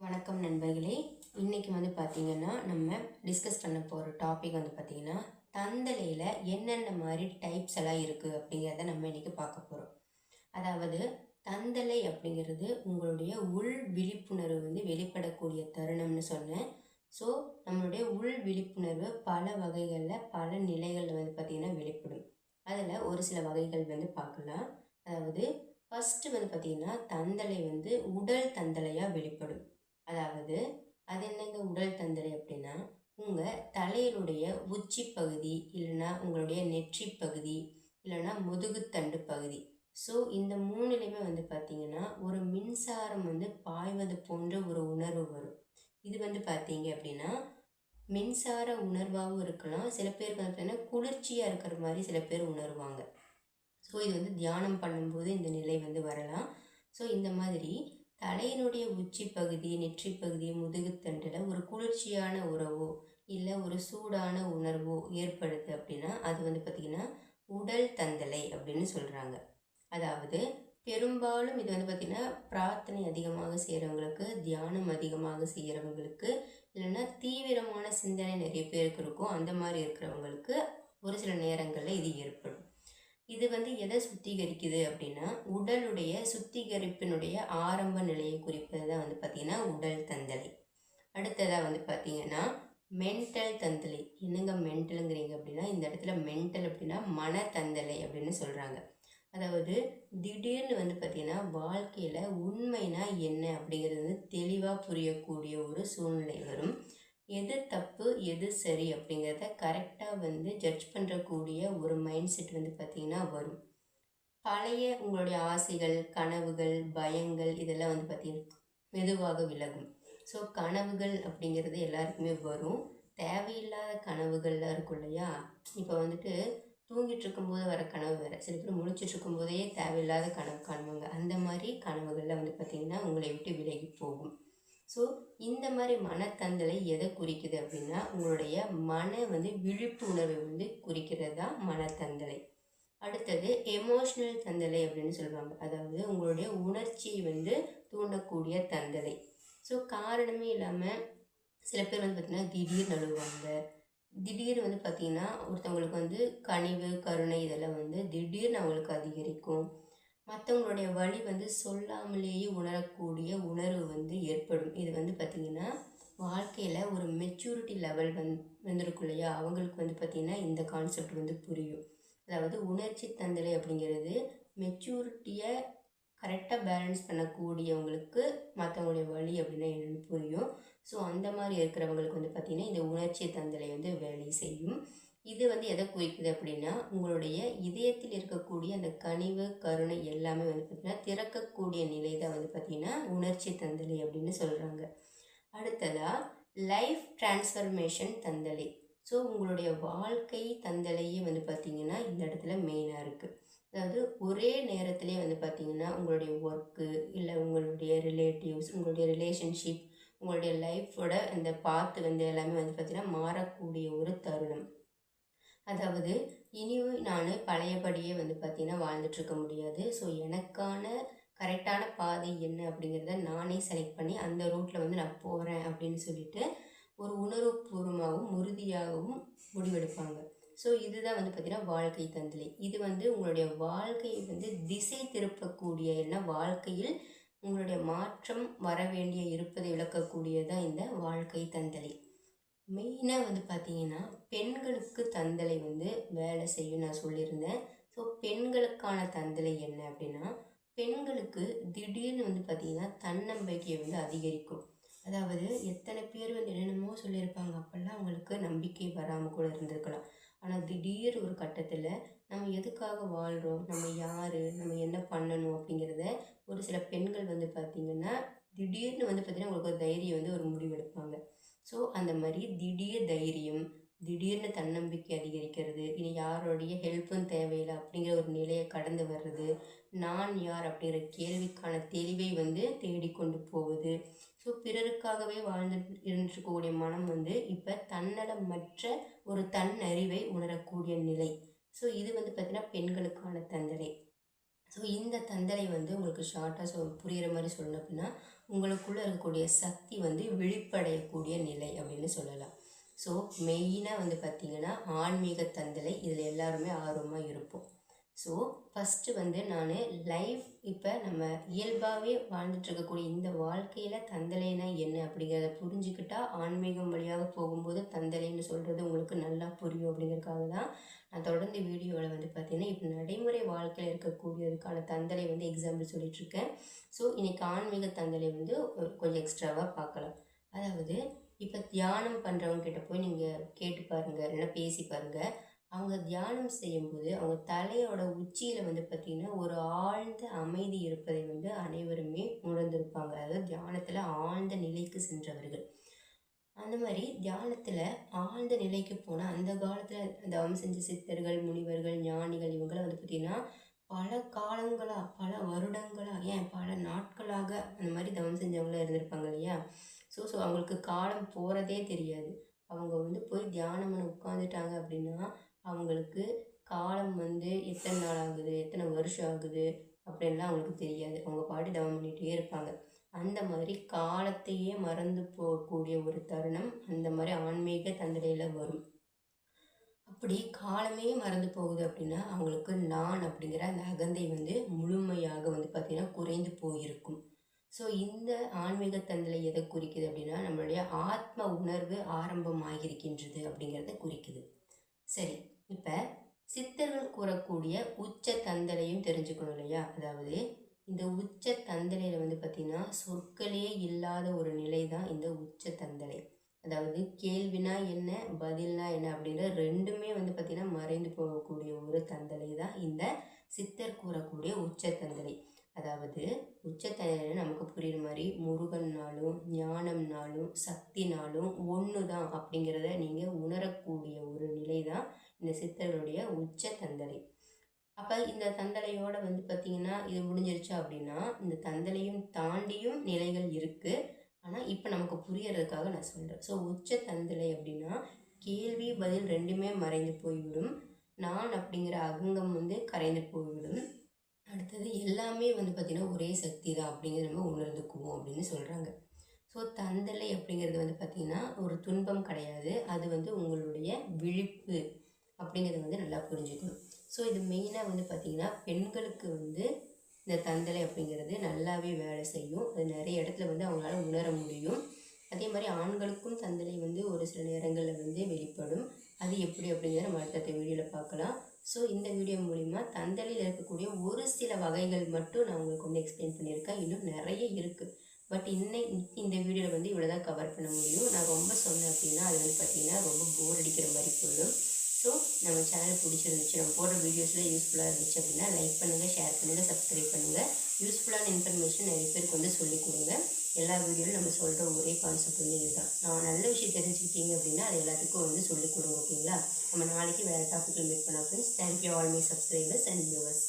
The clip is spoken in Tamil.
வணக்கம் நண்பர்களே. இன்றைக்கி வந்து பார்த்திங்கன்னா நம்ம டிஸ்கஸ் பண்ண போகிற டாபிக் வந்து பார்த்திங்கன்னா தந்தலையில் என்னென்ன மாதிரி டைப்ஸ் எல்லாம் இருக்குது அப்படிங்கிறத நம்ம இன்னைக்கு பார்க்க போகிறோம் அதாவது தந்தலை அப்படிங்கிறது உங்களுடைய உள் விழிப்புணர்வு வந்து வெளிப்படக்கூடிய தருணம்னு சொன்னேன். ஸோ நம்மளுடைய உள் விழிப்புணர்வு பல வகைகளில் பல நிலைகளில் வந்து பார்த்திங்கன்னா வெளிப்படும். அதில் ஒரு சில வகைகள் வந்து பார்க்கலாம். அதாவது ஃபஸ்ட்டு வந்து பார்த்திங்கன்னா தந்தலை வந்து உடல் தந்தலையாக வெளிப்படும். அதாவது அது என்னங்க உடல் தந்தலை அப்படின்னா உங்கள் தலையினுடைய உச்சி பகுதி இல்லைன்னா உங்களுடைய நெற்றி பகுதி இல்லைன்னா முதுகுத்தண்டு பகுதி. ஸோ இந்த மூணுலேயுமே வந்து பார்த்திங்கன்னா ஒரு மின்சாரம் வந்து பாய்வது போன்ற ஒரு உணர்வு வரும். இது வந்து பார்த்தீங்க அப்படின்னா மின்சார உணர்வாகவும் இருக்கலாம். சில பேருக்கு வந்து பார்த்தீங்கன்னா குளிர்ச்சியாக இருக்கிற மாதிரி சில பேர் உணர்வாங்க. ஸோ இது வந்து தியானம் பண்ணும்போது இந்த நிலை வந்து வரலாம். ஸோ இந்த மாதிரி தலையினுடைய உச்சி பகுதி நெற்றி பகுதி முதுகுத்தண்டில் ஒரு குளிர்ச்சியான உறவோ இல்லை ஒரு சூடான உணர்வோ ஏற்படுது அப்படின்னா அது வந்து பார்த்திங்கன்னா உடல் தந்தலை அப்படின்னு சொல்கிறாங்க அதாவது பெரும்பாலும் இது வந்து பார்த்திங்கன்னா பிரார்த்தனை அதிகமாக செய்கிறவங்களுக்கு தியானம் அதிகமாக செய்கிறவங்களுக்கு இல்லைன்னா தீவிரமான சிந்தனை நிறைய பேருக்கு இருக்கும். அந்த மாதிரி இருக்கிறவங்களுக்கு ஒரு சில நேரங்களில் இது ஏற்படும். இது வந்து எதை சுத்திகரிக்குது அப்படின்னா உடலுடைய சுத்திகரிப்பினுடைய ஆரம்ப நிலையை குறிப்பது தான் வந்து பார்த்திங்கன்னா உடல் தந்தலை. அடுத்ததாக வந்து பார்த்திங்கன்னா மென்டல் தந்தலை. என்னங்க மென்டலுங்கிறீங்க அப்படின்னா இந்த இடத்துல மென்டல் அப்படின்னா மனத்தந்தலை அப்படின்னு சொல்கிறாங்க அதாவது திடீர்னு வந்து பார்த்திங்கன்னா வாழ்க்கையில் உண்மைனா என்ன அப்படிங்கிறது வந்து தெளிவாக புரியக்கூடிய ஒரு சூழ்நிலை வரும். எது தப்பு எது சரி அப்படிங்கிறத கரெக்டாக வந்து ஜட்ஜ் பண்ணுறக்கூடிய ஒரு மைண்ட் செட் வந்து பார்த்திங்கன்னா வரும். பழைய உங்களுடைய ஆசைகள் கனவுகள் பயங்கள் இதெல்லாம் வந்து பார்த்திங்கன்னா மெதுவாக விலகும். ஸோ கனவுகள் அப்படிங்கிறது எல்லாருக்குமே வரும். தேவையில்லாத கனவுகள்லாம் இருக்கும் இல்லையா? இப்போ வந்துட்டு தூங்கிட்டு இருக்கும்போது வர கனவு வேறு. சில பேர் முழிச்சிட்டு இருக்கும்போதே தேவையில்லாத கனவு காணுவாங்க அந்த மாதிரி கனவுகளில் வந்து பார்த்திங்கன்னா உங்களை விட்டு விலகி போகும். ஸோ இந்த மாதிரி மனத்தந்தலை எதை குறிக்குது அப்படின்னா உங்களுடைய மன வந்து விழிப்புணர்வை வந்து குறிக்கிறது தான் மனத்தந்தலை அடுத்தது எமோஷ்னல் தந்தலை அப்படின்னு சொல்லுவாங்க. அதாவது உங்களுடைய உணர்ச்சியை வந்து தூண்டக்கூடிய தந்தலை ஸோ காரணமே இல்லாமல் சில பேர் வந்து பார்த்திங்கன்னா திடீர்னு அழுவாங்க திடீர்னு வந்து பார்த்திங்கன்னா ஒருத்தவங்களுக்கு வந்து கனிவு கருணை இதெல்லாம் வந்து திடீர்னு அவங்களுக்கு அதிகரிக்கும். மற்றவங்களுடைய வழி வந்து சொல்லாமலேயே உணரக்கூடிய உணர்வு வந்து ஏற்படும். இது வந்து பார்த்திங்கன்னா வாழ்க்கையில் ஒரு மெச்சூரிட்டி லெவல் வந் வந்திருக்கும் இல்லையா? அவங்களுக்கு வந்து பார்த்திங்கன்னா இந்த கான்செப்ட் வந்து புரியும். அதாவது உணர்ச்சி தந்தலை அப்படிங்கிறது மெச்சூரிட்டியை கரெக்டாக பேலன்ஸ் பண்ணக்கூடியவங்களுக்கு மற்றவங்களுடைய வழி அப்படின்னா என்னென்னு புரியும். ஸோ அந்த மாதிரி இருக்கிறவங்களுக்கு வந்து பார்த்திங்கன்னா இந்த உணர்ச்சி தந்தலை வந்து வேலை செய்யும். இது வந்து எதை குறிக்குது அப்படின்னா உங்களுடைய இதயத்தில் இருக்கக்கூடிய அந்த கனிவு கருணை எல்லாமே வந்து பார்த்திங்கன்னா திறக்கக்கூடிய நிலை தான் வந்து பார்த்திங்கன்னா உணர்ச்சி தந்தலை அப்படின்னு சொல்கிறாங்க அடுத்ததாக லைஃப் டிரான்ஸ்ஃபர்மேஷன் தந்தலை. ஸோ உங்களுடைய வாழ்க்கை தந்தலையே வந்து பார்த்திங்கன்னா இந்த இடத்துல மெயினாக இருக்குது அதாவது ஒரே நேரத்திலே வந்து பார்த்திங்கன்னா உங்களுடைய ஒர்க்கு இல்லை உங்களுடைய ரிலேட்டிவ்ஸ் உங்களுடைய ரிலேஷன்ஷிப் உங்களுடைய லைஃபோட அந்த பார்த்து வந்து எல்லாமே வந்து பார்த்திங்கன்னா மாறக்கூடிய ஒரு தருணம். அதாவது இனியும் நான் பழையபடியே வந்து பார்த்திங்கன்னா வாழ்ந்துட்டுருக்க முடியாது. ஸோ எனக்கான கரெக்டான பாதை என்ன அப்படிங்கிறத நானே செலக்ட் பண்ணி அந்த ரூட்டில் வந்து நான் போகிறேன் அப்படின்னு சொல்லிட்டு ஒரு உணர்வுபூர்வமாகவும் உறுதியாகவும் முடிவெடுப்பாங்க. ஸோ இதுதான் வந்து பார்த்திங்கன்னா வாழ்க்கை தந்தலை. இது வந்து உங்களுடைய வாழ்க்கையை வந்து திசை திருப்பக்கூடிய என்ன வாழ்க்கையில் உங்களுடைய மாற்றம் வர வேண்டிய இருப்பதை விளக்கக்கூடியதான் இந்த வாழ்க்கை தந்தலை. மெயினாக வந்து பார்த்தீங்கன்னா பெண்களுக்கு தந்தலை வந்து வேலை செய்யும் நான் சொல்லியிருந்தேன். ஸோ பெண்களுக்கான தந்தலை என்ன அப்படின்னா பெண்களுக்கு திடீர்னு வந்து பார்த்திங்கன்னா தன்னம்பிக்கையை வந்து அதிகரிக்கும். அதாவது எத்தனை பேர் வந்து என்னென்னமோ சொல்லியிருப்பாங்க அப்போல்லாம் அவங்களுக்கு நம்பிக்கை வராமல் கூட இருந்திருக்கலாம். ஆனால் திடீர் ஒரு கட்டத்தில் நம்ம எதுக்காக வாழ்கிறோம் நம்ம யார் நம்ம என்ன பண்ணணும் அப்படிங்கிறத ஒரு சில பெண்கள் வந்து பார்த்திங்கன்னா திடீர்னு வந்து பார்த்திங்கன்னா அவங்களுக்கு ஒரு தைரியம் வந்து ஒரு முடிவெடுப்பாங்க. ஸோ அந்த மாதிரி திடீர் தைரியம் திடீர்னு தன்னம்பிக்கை அதிகரிக்கிறது இனி யாரோடைய ஹெல்ப்பும் தேவையில்லை அப்படிங்கிற ஒரு நிலையை கடந்து வர்றது நான் யார் அப்படிங்கிற கேள்விக்கான தெளிவை வந்து தேடிக்கொண்டு போவது. ஸோ பிறருக்காகவே வாழ்ந்து இருந்துருக்கக்கூடிய மனம் வந்து இப்போ தன்னலமற்ற ஒரு தன்னறிவை உணரக்கூடிய நிலை. ஸோ இது வந்து பார்த்திங்கன்னா பெண்களுக்கான தந்தலை. ஸோ இந்த தந்தலை வந்து உங்களுக்கு ஷார்ட்டாக சொல் புரிகிற மாதிரி சொல்லணும் அப்படின்னா உங்களுக்குள்ளே இருக்கக்கூடிய சக்தி வந்து விழிப்படையக்கூடிய நிலை அப்படின்னு சொல்லலாம். ஸோ மெயினாக வந்து பார்த்திங்கன்னா ஆன்மீக தந்தலை இதில் எல்லாருமே ஆர்வமாக இருப்போம். ஸோ ஃபஸ்ட்டு வந்து நான் லைஃப் இப்போ நம்ம இயல்பாகவே வாழ்ந்துட்டுருக்கக்கூடிய இந்த வாழ்க்கையில் தந்தலைனா என்ன அப்படிங்கிறத புரிஞ்சுக்கிட்டா ஆன்மீகம் வழியாக போகும்போது தந்தலைன்னு சொல்கிறது உங்களுக்கு நல்லா புரியும் அப்படிங்கிறதுக்காக தான் நான் தொடர்ந்து வீடியோவில் வந்து பார்த்தீங்கன்னா இப்போ நடைமுறை வாழ்க்கையில் இருக்கக்கூடியதுக்கான தந்தலை வந்து எக்ஸாம்பிள் சொல்லிகிட்ருக்கேன் ஸோ இன்றைக்கி ஆன்மீக தந்தலை வந்து கொஞ்சம் எக்ஸ்ட்ராவாக பார்க்கலாம். அதாவது இப்போ தியானம் பண்ணுறவங்க கிட்ட போய் நீங்கள் கேட்டு பாருங்கள் இல்லைன்னா பேசி பாருங்கள் அவங்க தியானம் செய்யும்போது அவங்க தலையோட உச்சியில் வந்து பார்த்திங்கன்னா ஒரு ஆழ்ந்த அமைதி இருப்பதை வந்து அனைவருமே உணர்ந்திருப்பாங்க. அதாவது தியானத்தில் ஆழ்ந்த நிலைக்கு சென்றவர்கள். அந்த மாதிரி தியானத்தில் ஆழ்ந்த நிலைக்கு போனால் அந்த காலத்தில் தவம் செஞ்ச சித்தர்கள் முனிவர்கள் ஞானிகள் இவங்களாம் வந்து பார்த்திங்கன்னா பல காலங்களாக பல வருடங்களாக ஏன் பல நாட்களாக அந்த மாதிரி தவம் செஞ்சவங்களாம் இருந்திருப்பாங்க இல்லையா? ஸோ ஸோ அவங்களுக்கு காலம் போகிறதே தெரியாது. அவங்க வந்து போய் தியானம் பண்ண உட்காந்துட்டாங்க அப்படின்னா அவங்களுக்கு காலம் வந்து எத்தனை நாள் ஆகுது எத்தனை வருஷம் ஆகுது அப்படின்லாம் அவங்களுக்கு தெரியாது. அவங்க பாட்டி தவம் பண்ணிகிட்டே இருப்பாங்க. அந்த மாதிரி காலத்தையே மறந்து போகக்கூடிய ஒரு தருணம் அந்த மாதிரி ஆன்மீக தந்தடையில் வரும். அப்படி காலமே மறந்து போகுது அப்படின்னா அவங்களுக்கு நான் அப்படிங்கிற அந்த அகந்தை வந்து முழுமையாக வந்து பார்த்திங்கன்னா குறைந்து போயிருக்கும். ஸோ இந்த ஆன்மீக தந்தலை எதை குறிக்குது அப்படின்னா நம்மளுடைய ஆத்ம உணர்வு ஆரம்பமாகிருக்கின்றது அப்படிங்கிறத குறிக்குது. சரி. இப்போ சித்தர்கள் கூறக்கூடிய உச்ச தந்தலையும் தெரிஞ்சுக்கணும் இல்லையா? அதாவது இந்த உச்ச தந்தலையில் வந்து பார்த்திங்கன்னா சொற்களே இல்லாத ஒரு நிலை தான் இந்த உச்ச தந்தலை அதாவது கேள்வினா என்ன பதில்னா என்ன அப்படின்ற ரெண்டுமே வந்து பார்த்திங்கன்னா மறைந்து போகக்கூடிய ஒரு தந்தலை தான் இந்த சித்தர் கூறக்கூடிய உச்ச தந்தலை அதாவது உச்சத்தலையில் நமக்கு புரியுற மாதிரி முருகன்னாலும் ஞானம்னாலும் சக்தினாலும் ஒன்று தான் அப்படிங்கிறத நீங்கள் உணரக்கூடிய ஒரு நிலை தான் இந்த சித்தர்களுடைய உச்ச தந்தலை. அப்போ இந்த தந்தலையோடு வந்து பார்த்திங்கன்னா இது முடிஞ்சிருச்சு அப்படின்னா இந்த தந்தலையும் தாண்டியும் நிலைகள் இருக்குது ஆனால் இப்போ நமக்கு புரியறதுக்காக நான் சொல்கிறேன் ஸோ உச்ச தந்தலை அப்படின்னா கேள்வி பதில் ரெண்டுமே மறைந்து போய்விடும். நான் அப்படிங்கிற அகங்கம் வந்து கரைந்து போய்விடும். அடுத்தது எல்லாமே வந்து பார்த்திங்கன்னா ஒரே சக்தி தான் அப்படிங்கிறத நம்ம உணர்ந்துக்குவோம் அப்படின்னு சொல்கிறாங்க ஸோ தந்தலை அப்படிங்கிறது வந்து பார்த்திங்கன்னா ஒரு துன்பம் கிடையாது. அது வந்து உங்களுடைய விழிப்பு. அப்படிங்கிறத வந்து நல்லா புரிஞ்சுக்கணும். ஸோ இது மெயினாக வந்து பார்த்திங்கன்னா பெண்களுக்கு வந்து இந்த தந்தலை அப்படிங்கிறது நல்லாவே வேலை செய்யும். அது நிறைய இடத்துல வந்து அவங்களால உணர முடியும். அதே மாதிரி ஆண்களுக்கும் தந்தலை வந்து ஒரு சில நேரங்களில் வந்து வெளிப்படும். அது எப்படி அப்படிங்கிறத நம்ம அடுத்த வீடியோவில் பார்க்கலாம். ஸோ இந்த வீடியோ மூலிமா தந்தலையில் இருக்கக்கூடிய ஒரு சில வகைகள் மட்டும் நான் உங்களுக்கு வந்து எக்ஸ்பிளைன் பண்ணியிருக்கேன். இன்னும் நிறைய இருக்குது பட் இன்னை இந்த வீடியோவில் வந்து இவ்வளோ தான் கவர் பண்ண முடியும். நான் ரொம்ப சொன்னேன் அப்படின்னா அது வந்து பார்த்திங்கன்னா ரொம்ப போர் அடிக்கிற மாதிரி போயிடும். ஸோ நம்ம சேனல் பிடிச்சிருந்துச்சு நம்ம போடுற வீடியோஸில் யூஸ்ஃபுல்லாக இருந்துச்சு அப்படின்னா லைக் பண்ணுங்கள் ஷேர் பண்ணுங்கள் சப்ஸ்கிரைப் பண்ணுங்கள் யூஸ்ஃபுல்லான இன்ஃபர்மேஷன் நிறைய பேருக்கு வந்து சொல்லிக் கொடுங்க. எல்லா வீடியோவிலும் நம்ம சொல்கிற ஒரே கான்செப்ட் வந்து இதுதான். நான் நல்ல விஷயம் தெரிஞ்சுக்கிட்டீங்க அப்படின்னா அது எல்லாத்துக்கும் வந்து சொல்லிக் கொடுங்க ஓகேங்களா நம்ம நாளைக்கு வேறு டாப்பிக்கில் மீட் பண்ணலாம் friends thank you all my subscribers and viewers